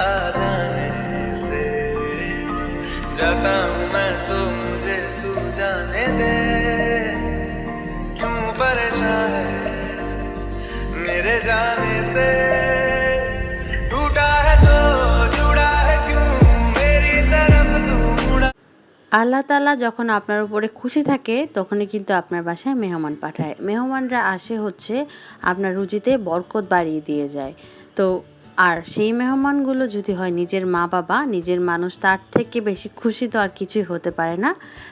आ जाने से जाता हूँ मैं तो मुझे तू जाने दे क्यों परेशान है मेरे जाने से टूटा है तो जुड़ा है क्यों मेरी तरफ तू मुड़ा আল্লাহ তালা যখন আপনার উপরে খুশি থাকে তখনই কিন্তু আপনার বাসায় মেহমান পাঠায় মেহমানরা আসে হচ্ছে আপনার রুচিতে বরকত বাড়িয়ে দিয়ে যায় তো আর সেই মেহমানগুলো যদি হয় নিজের মা বাবা, নিজের মানুষ, তার থেকে বেশি খুশি তো আর কিছুই হতে পারে না।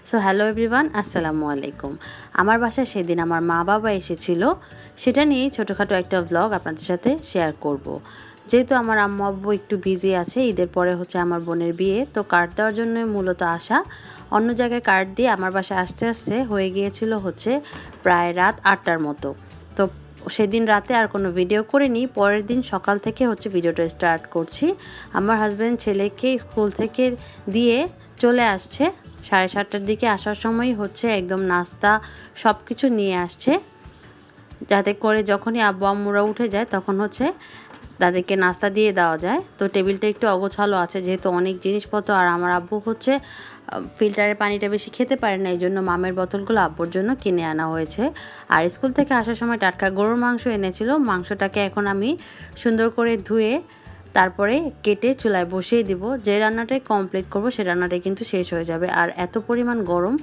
সো হ্যালো এভরিওয়ান আসসালামু আলাইকুম। আমার বাসায় সেদিন আমার মা বাবা এসেছিল। সেটা নিয়েই ছোটোখাটো একটা ব্লগ আপনাদের সাথে শেয়ার করব। যেহেতু আমার আম্মু আব্বু একটু বিজি আছে, ঈদের পরে হচ্ছে আমার বোনের বিয়ে, তো কার্ড দেওয়ার জন্য মূলত আসা। অন্য জায়গায় কার্ড দিয়ে আমার বাসায় আসতে আসতে হয়ে গিয়েছিল হচ্ছে প্রায় রাত আটটার মতো। সেদিন রাতে আর কোনো ভিডিও করিনি। পরের দিন সকাল থেকে হচ্ছে ভিডিওটা স্টার্ট করছি। আমার হাজব্যান্ড ছেলেকে স্কুল থেকে দিয়ে চলে আসছে। সাড়ে সাতটার দিকে আসার সময় হচ্ছে একদম নাস্তা সব কিছু নিয়ে আসছে। যাতে করে যখনই আব্বা আম্মুরা উঠে যায় তখন হচ্ছে তাদেরকে নাস্তা দিয়ে দেওয়া যায়। তো টেবিলটা একটু অগোছালো আছে যেহেতু অনেক জিনিসপত্র আর আমার আব্বু হচ্ছে ফিল্টারের পানিটা বেশি খেতে পারে না এই জন্য মামের বোতলগুলো আব্বুর জন্য কিনে আনা হয়েছে। আর স্কুল থেকে আসার সময় টাটকা গরুর মাংস এনেছিল। মাংসটাকে এখন আমি সুন্দর করে ধুয়ে তারপরে কেটে চুলায় বসিয়ে দিব। যে রান্নাটাই কমপ্লিট করব সে রান্নাটাই কিন্তু শেষ হয়ে যাবে। আর এত পরিমাণ গরম,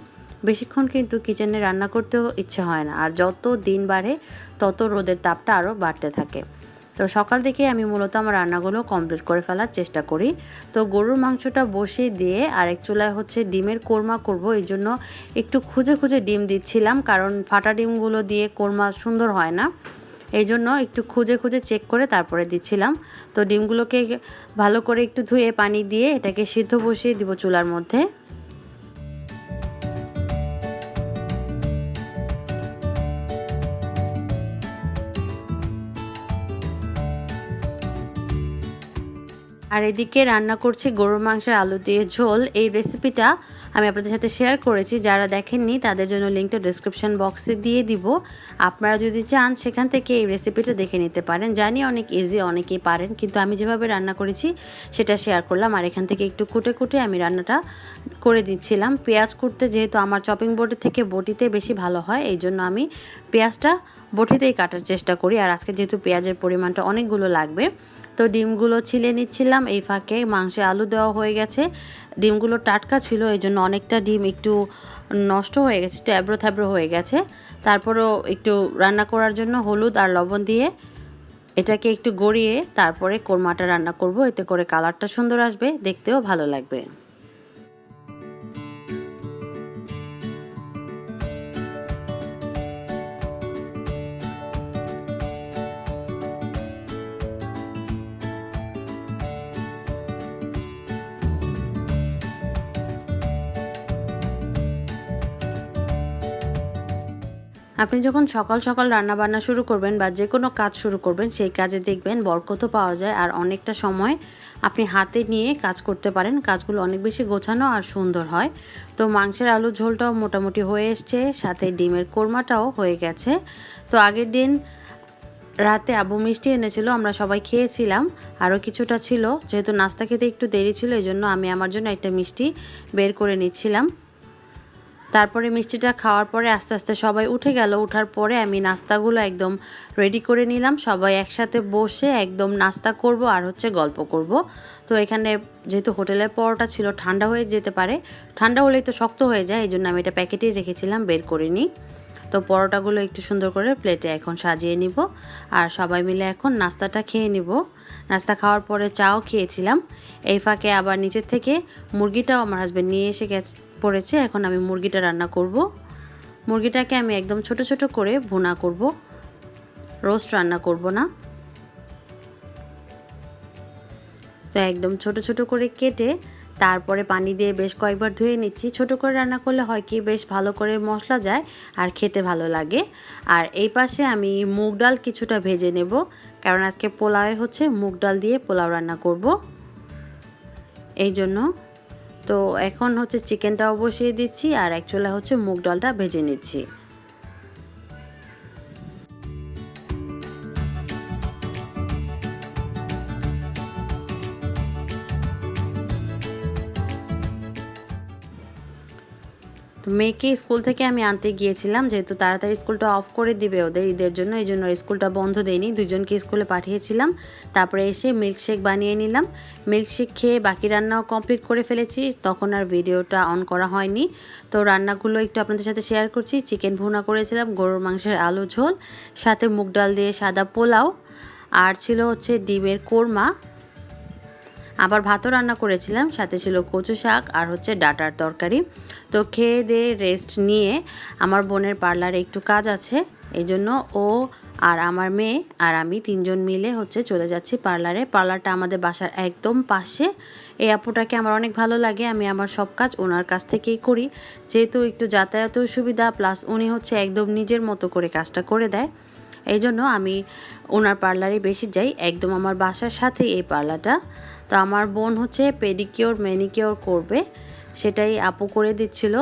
বেশিক্ষণ কিন্তু কিচেনে রান্না করতেও ইচ্ছে হয় না। আর যত দিন বাড়ে, তত রোদের তাপটা আরও বাড়তে থাকে। তো সকাল থেকে আমি মূলত আমার রান্নাগুলো কমপ্লিট করে ফেলার চেষ্টা করি। তো গরুর মাংসটা বসিয়ে দিয়ে আরেক চুলায় হচ্ছে ডিমের কোরমা করব। এই জন্য একটু খুঁজে খুঁজে ডিম দিচ্ছিলাম কারণ ফাটা ডিমগুলো দিয়ে কোরমা সুন্দর হয় না। এই জন্য একটু খুঁজে খুঁজে চেক করে তারপরে দিচ্ছিলাম। তো ডিমগুলোকে ভালো করে একটু ধুয়ে পানি দিয়ে এটাকে সিদ্ধ বসিয়ে দিব চুলার মধ্যে। আর এদিকে রান্না করছি গরুর মাংসের আলু দিয়ে ঝোল। এই রেসিপিটা আমি আপনাদের সাথে শেয়ার করেছি। যারা দেখেননি, তাদের জন্য লিঙ্কটা ডিসক্রিপশন বক্সে দিয়ে দিব। আপনারা যদি চান, সেখান থেকে এই রেসিপিটা দেখে নিতে পারেন। জানি অনেক ইজি অনেকেই পারেন, কিন্তু আমি যেভাবে রান্না করেছি, সেটা শেয়ার করলাম। আর এখান থেকে একটু কুটে কুটে আমি রান্নাটা করে দিচ্ছিলাম। পেঁয়াজ কুটতে যেহেতু আমার চপিং বোর্ডের থেকে বটিতে বেশি ভালো হয়, এই জন্য আমি পেঁয়াজটা বটিতেই কাটার চেষ্টা করি। আর আজকে যেহেতু পেঁয়াজের পরিমাণটা অনেকগুলো লাগবে তো ডিমগুলো ছিলে নিচ্ছিলাম, এই ফাঁকে মাংসে আলু দেওয়া হয়ে গেছে। ডিমগুলো টাটকা ছিল, এই জন্য অনেকটা ডিম একটু নষ্ট হয়ে গেছে, একটু অ্যাব্রো থ্যাব্রো হয়ে গেছে। তারপরও একটু রান্না করার জন্য হলুদ আর লবণ দিয়ে এটাকে একটু গড়িয়ে তারপরে কোরমাটা রান্না করব, এতে করে কালারটা সুন্দর আসবে, দেখতেও ভালো লাগবে। আপনি যখন সকাল সকাল রান্না বান্না শুরু করবেন বা যে কোনো কাজ শুরু করবেন, সেই কাজে দেখবেন বরকতও পাওয়া যায় আর অনেকটা সময় আপনি হাতে নিয়ে কাজ করতে পারেন। কাজগুলো অনেক বেশি গোছানো আর সুন্দর হয়। তো মাংসের আলু ঝোলটাও মোটামুটি হয়ে এসছে, সাথে ডিমের কোরমাটাও হয়ে গেছে। তো আগের দিন রাতে আবু মিষ্টি এনেছিল, আমরা সবাই খেয়েছিলাম। আরও কিছুটা ছিল, যেহেতু নাস্তা খেতে একটু দেরি ছিল এই জন্য আমি আমার জন্য একটা মিষ্টি বের করে নিচ্ছিলাম। তারপরে মিষ্টিটা খাওয়ার পরে আস্তে আস্তে সবাই উঠে গেল। উঠার পরে আমি নাস্তাগুলো একদম রেডি করে নিলাম। সবাই একসাথে বসে একদম নাস্তা করব আর হচ্ছে গল্প করব। তো এখানে যেহেতু হোটেলের পরোটা ছিল, ঠান্ডা হয়ে যেতে পারে। ঠান্ডা হলেই তো শক্ত হয়ে যায় এই জন্য আমি এটা প্যাকেটেই রেখেছিলাম, বের করিনি তো পরোটাগুলো একটু সুন্দর করে প্লেটে এখন সাজিয়ে নিব। আর সবাই মিলে এখন নাস্তাটা খেয়ে নিব। নাস্তা খাওয়ার পরে চাও খেয়েছিলাম। এই ফাঁকে আবার নিচের থেকে মুরগিটাও আমার হাজব্যান্ড নিয়ে এসে গেছে পড়েছে, এখন আমি মুরগিটা রান্না করব। মুরগিটাকে আমি একদম ছোট ছোট করে ভুনা করব। রোস্ট রান্না করব না। তো একদম ছোট ছোট করে কেটে তারপরে পানি দিয়ে বেশ কয়েকবার ধুয়ে নিচ্ছি। ছোট করে রান্না করলে হয় কি, বেশ ভালো করে মশলা যায় আর খেতে ভালো লাগে। আর এই পাশে আমি মুগ ডাল কিছুটা ভেজে নেব, কারণ আজকে পোলাওয়ে হচ্ছে, মুগ ডাল দিয়ে পোলাও রান্না করব। এই জন্য তো এখন হচ্ছে চিকেনটাও বসিয়ে দিচ্ছি আর অ্যাকচুয়ালি হচ্ছে মুগ ডালটা ভেজে নিচ্ছি। তো মেয়েকে স্কুল থেকে আমি আনতে গিয়েছিলাম, যেহেতু তাড়াতাড়ি স্কুলটা অফ করে দিবে ওদের ঈদের জন্য, এই জন্য স্কুলটা বন্ধ দেয়নি। দুজনকে স্কুলে পাঠিয়েছিলাম, তারপরে এসে মিল্কশেক বানিয়ে নিলাম। মিল্কশেক খেয়ে বাকি রান্নাও কমপ্লিট করে ফেলেছি, তখন আর ভিডিওটা অন করা হয়নি। তো রান্নাগুলো একটু আপনাদের সাথে শেয়ার করছি। চিকেন ভুনা করেছিলাম, গরুর মাংসের আলু ঝোল, সাথে মুগ ডাল দিয়ে সাদা পোলাও, আর ছিল হচ্ছে ডিমের কোরমা। আবার ভাতও রান্না করেছিলাম, সাথে ছিল কচু শাক আর হচ্ছে ডাটার তরকারি। তো খেয়ে দিয়ে রেস্ট নিয়ে আমার বোনের পার্লারে একটু কাজ আছে, এই জন্য ও আর আমার মেয়ে আর আমি তিনজন মিলে হচ্ছে চলে যাচ্ছি পার্লারে পার্লারটা আমাদের বাসার একদম পাশে। এই আপুটাকে আমার অনেক ভালো লাগে, আমি আমার সব কাজ ওনার কাছ থেকেই করি। যেহেতু একটু যাতায়াতেও সুবিধা প্লাস উনি হচ্ছে একদম নিজের মতো করে কাজটা করে দেয়। এই জন্য আমি ওনার পার্লারে বেশি যাই। একদম আমার বাসার সাথে এই পার্লারটা। তো আমার বোন হচ্ছে পেডিকিওর ম্যানিকিওর করবে। সেটাই আপু করে দিচ্ছিল।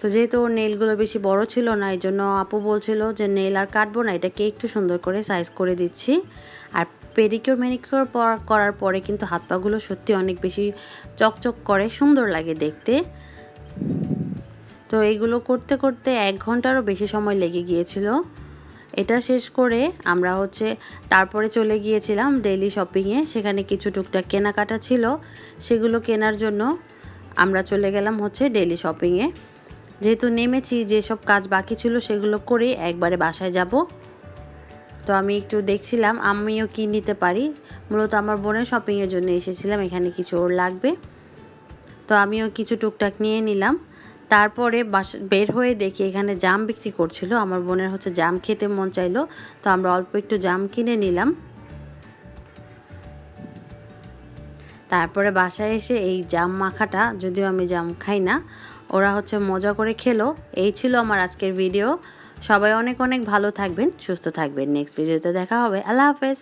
তো যেহেতু ওর নেলগুলো বেশি বড় ছিল না এই জন্য আপু বলছিল যে নেল আর কাটবো না এটাকে একটু সুন্দর করে সাইজ করে দিচ্ছি। আর পেডিকিওর ম্যানিকিওর করার পরে কিন্তু হাত পাগুলো সত্যি অনেক বেশি চকচক করে, সুন্দর লাগে দেখতে। তো এইগুলো করতে করতে এক ঘন্টারও বেশি সময় লেগে গিয়েছিল। এটা শেষ করে আমরা হচ্ছে তারপরে চলে গিয়েছিলাম ডেইলি শপিংয়ে সেখানে কিছু টুকটাক কেনাকাটা ছিল। সেগুলো কেনার জন্য আমরা চলে গেলাম হচ্ছে ডেইলি শপিংয়ে যেহেতু নেমেছি, যেসব কাজ বাকি ছিল সেগুলো করে একবারে বাসায় যাব। তো আমি একটু দেখছিলাম, আমিও কি নিতে পারি? মূলত আমার বোনের শপিংয়ের জন্য এসেছিলাম, এখানে কিছু ওর লাগবে। তো আমিও কিছু টুকটাক নিয়ে নিলাম। তারপরে বাস, বের হয়ে দেখি এখানে জাম বিক্রি করছিল। আমার বোনের হচ্ছে জাম খেতে মন চাইলো, তো আমরা অল্প একটু জাম কিনে নিলাম। তারপরে বাসায় এসে এই জাম মাখাটা, যদিও আমি জাম খাই না ওরা হচ্ছে মজা করে খেলো। এই ছিল আমার আজকের ভিডিও সবাই অনেক অনেক ভালো থাকবেন, সুস্থ থাকবেন। নেক্সট ভিডিওতে দেখা হবে। আল্লাহ হাফেজ।